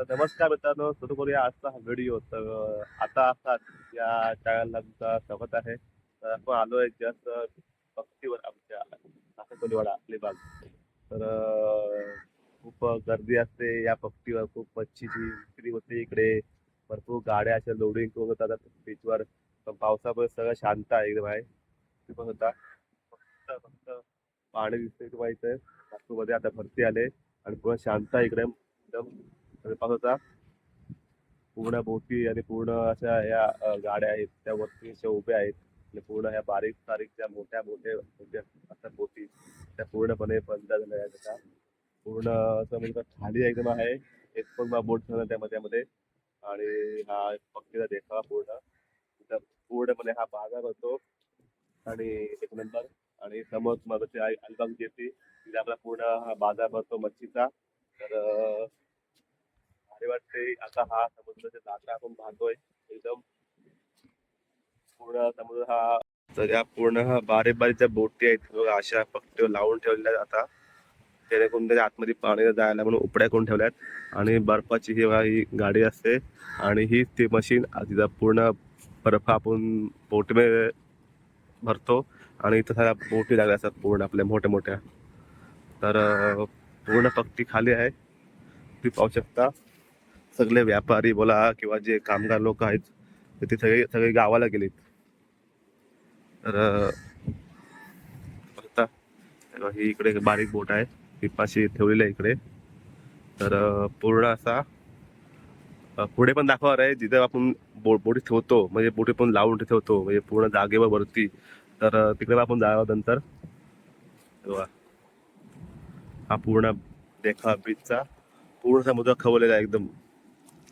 तर नमस्कार मित्रांनो सुरू करूया आजचा हा व्हिडिओ तर आता असतात या चॅनलला तुमचा स्वागत आहे. तर आपण आलो आहे जस्ट भक्तीवर आमच्या नाशिकोलीवाडा अलिबाग तर खूप गर्दी असते या पक्षीवर खूप मच्छीची विक्री होते इकडे. भरपूर गाड्या अशा लोडिंग होतात बीचवर पण पावसामुळे सगळं शांत आहे एकदम आहे ते पण होता. फक्त फक्त पाणी दिसतंय तुम्हाला इथे. नागपूरमध्ये आता भरती आले. आणि पूर्ण शांत आहे इकडे. एकदम आणि पूर्ण बोटी आणि पूर्ण अशा या गाड्या आहेत. त्या वरती अशा उभ्या आहेत. आणि पूर्ण ह्या बारीक सारीक ज्या मोठ्या मोठ्या मोठ्या असतात बोटी त्या पूर्णपणे बंद झाल्या आहेत पूर्ण असं म्हणजे खाली एकदम आहे. एक पण बोट झालं त्यामध्ये त्यामध्ये. आणि हा पक्षीचा देखावा पूर्ण. पूर्णपणे हा बाजार होतो आणि एक नंबर. आणि समोर माझं आई अलिबाग येते तिथे आपला पूर्ण हा बाजार भरतो मच्छीचा. तर भारी वाटते आता हा समुद्राच्या लाटा आपण पाहतोय. एकदम पूर्ण समुद्र हा. तर या पूर्ण हा बारीक बारीक ज्या बोटी आहेत बघा अशा फक्त लावून ठेवलेल्या आता. जेणेकरून त्याच्या आतमध्ये पाणी जायला म्हणून उपड्या करून ठेवल्यात आणि बर्फाची ही ही गाडी असते. आणि ही ती मशीन तिथं पूर्ण बर्फ आपण बोटीमध्ये भरतो. आणि इथं सगळ्या बोटी लागल्या असतात पूर्ण आपल्या मोठ्या मोठ्या तर पूर्ण पक्ती खाली आहे. ती पाहू शकता. सगळे व्यापारी बोला किंवा जे कामगार लोक आहेत ते सगळे सगळे गावाला गेलेत. तर ही इकडे एक बारीक बोट आहे. ती पाशी ठेवलेली आहे इकडे. तर पूर्ण असा पुढे पण दाखवणार आहे. जिथे आपण बो बोटी ठेवतो म्हणजे बोटी पण लावून ठेवतो म्हणजे पूर्ण जागेवर वरती. तर तिकडे आपण जावं नंतर. हा पूर्ण देखा बीचचा पूर्ण समुद्र खवलेला आहे एकदम.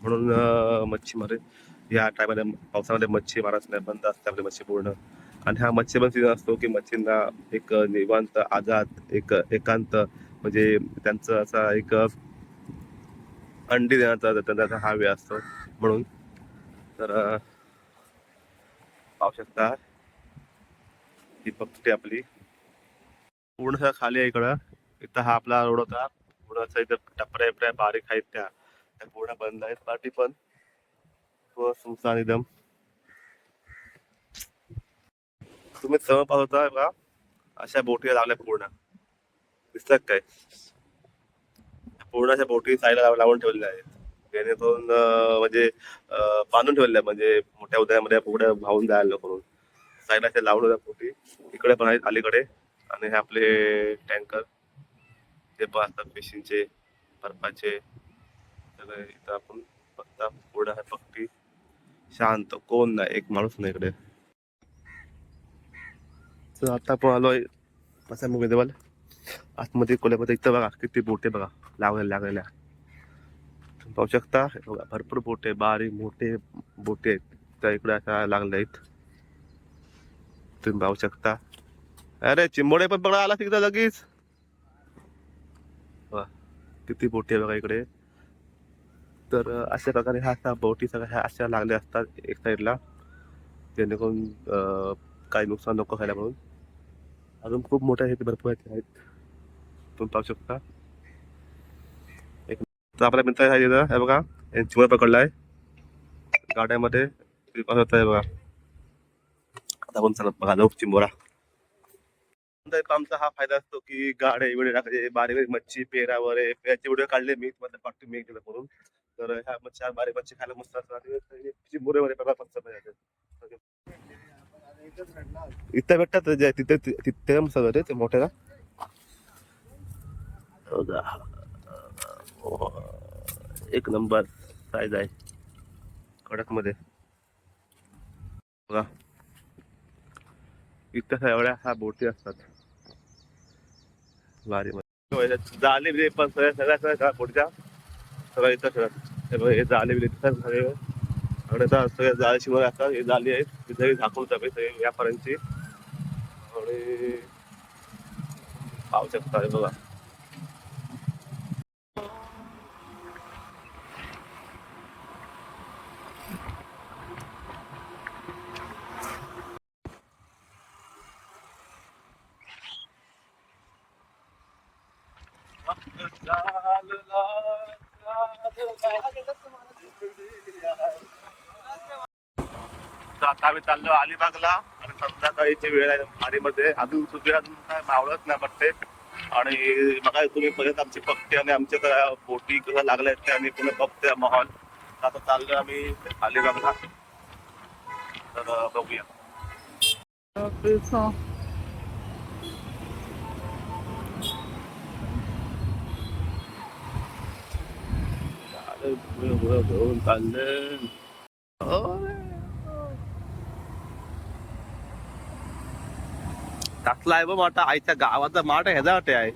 म्हणून मच्छीमारे या टायमध्ये पावसामध्ये मच्छी मारायचं नाही बंद असते आपली मच्छी पूर्ण. आणि हा मच्छी पण सीझन असतो की मच्छींना एक निवांत आझाद एक एकांत म्हणजे त्यांचं असा एक अंडी देण्याचा त्यांचा हा वेळ असतो. म्हणून तर पाहू शकता. ही पक्षी आपली. पूर्ण खाली आहे इकडं. इथं हा आपला रोड होता. पूर्ण इथं टपऱ्या बिपऱ्या बारीक आहेत त्या. त्या पूर्ण बंद आहेत. पार्टी पण. हो, सुनसान एकदम. तुम्ही समोर पाहत होता बघा अशा बोटी लावल्या पूर्ण. दिसतात काय? पूर्ण अशा बोटी साईडला लावून ठेवलेल्या आहेत. जेणेकरून म्हणजे बांधून ठेवलेल्या म्हणजे मोठ्या उद्यामध्ये पुढे वाहून जायला करून साईडला अशा लावून होत्या बोटी. इकडे पण आहेत अलीकडे. आणि हे आपले टँकर. ते पण असतात फिशिंगचे बर्फाचे. सगळे इथं आपण फक्त पुढं आहे पक्की शांत कोण नाही एक माणूस नाही इकडे. तर आता आपण आलोय कसा मुगे देवाल. आतमध्ये कोल्यामध्ये इथं बघा किती बोटे बघा लावलेल्या लागलेल्या. तुम्ही पाहू शकता बघा भरपूर बोटे बारीक मोठे बोटे आहेत. त्या इकडे अशा लागल्या आहेत. तुम्ही पाहू शकता. अरे चिंबोडे पण बघा आला तिकडे लगेच. वा, किती बोटी आहे बघा इकडे. तर अशा प्रकारे हा असा बोटी सगळ्या ह्या अशा लागल्या असतात एक साईडला. जेणेकरून काही नुकसान नको व्हायला म्हणून. अजून खूप मोठ्या आहेत भरपूर आहेत आहेत. तुम्ही पाहू शकता. एक तर आपला मित्र आहे हे बघा यांनी पकडला आहे गाड्यामध्ये तुम्ही बघा. आता आपण चला बघा जाऊ चिंबोरा आमचा हा फायदा असतो की गाड्या व्हिडिओ टाकायचे बारीक बारीक मच्छी पेरा वगैरे पेराचे व्हिडिओ काढले मी तुम्हाला पाठवून मी करून तर ह्या मच्छी बारीक मच्छी खायला मस्त असतात. आणि चिंबोरे वगैरे मस्त इथं भेटतात जे तिथे तिथे मस्त होते ते मोठ्याला. हो. एक नंबर साईज आहे. कडकमध्ये बघा इतक्या एवढ्या हा बोटी असतात. भारी मध्ये झाले पण सगळ्या सगळ्या सगळ्या बोटीच्या. सगळं इथं सगळ्यात हे बघा, हे जाले बिले तिथं सगळे. आणि आता सगळ्या जाळे शिवाय असतात हे जाली आहेत. तिथे झाकून जाते सगळे व्यापाऱ्यांची. आणि पाहू शकता हे बघा. आता आम्ही चाललो अलिबागला. आणि संध्याकाळीची वेळ आहे आरीमध्ये अजून सुद्धा अजून काय मावळत नाही पडते आणि बघा तुम्ही परत आमची पक्ते आणि आमचे काय बोटी कसं आहेत ते आणि पुणे बघते मॉल आता चाललो आम्ही अलिबागला. तर बघूया. पुढे पुढे घेऊन टाकला आहे बघ मोठा आईच्या गावाचा माठ ह्याचा वाटे आहे.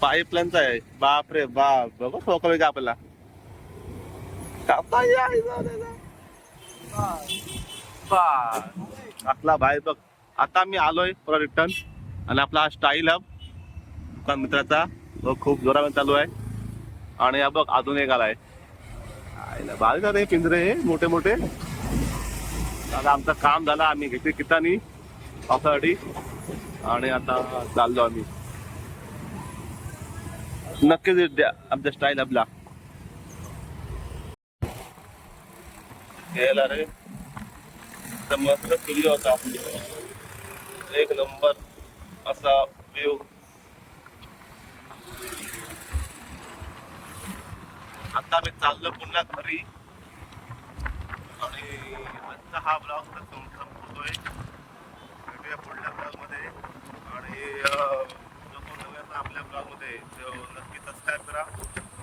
पाईपलाईनचा आहे. बाप रे बाप. बघ ठोकवे का आपल्याला. कापता या भाई बाहेर बघ. आता मी आलोय परत रिटर्न आणि आपला स्टाईल हब दुकान मित्राचा. तो खूप जोरामध्ये चालू आहे. आणि हा बघ अजून एक आलाय. बारीक भारी पिंजरे हे मोठे मोठे. आता आमचं काम झालं आम्ही घेतली कितानी पावसासाठी. आणि आता चाललो आम्ही. नक्कीच भेट द्या आमच्या स्टाईल आपला. गेला रे. तर मस्त स्टुडिओ होता. एक नंबर असा व्ह्यू आता मी चाललो पुन्हा घरी. आणि आजचा हा ब्लॉग तर संपतोय भेटूया पुढल्या ब्लॉगमध्ये आणि जो कोण नव्या आपल्या ब्लॉगमध्ये तो नक्की सबस्क्राईब करा.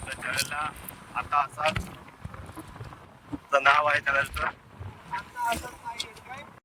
त्या चॅनलला आता असाच. नाव आहे चॅनलचं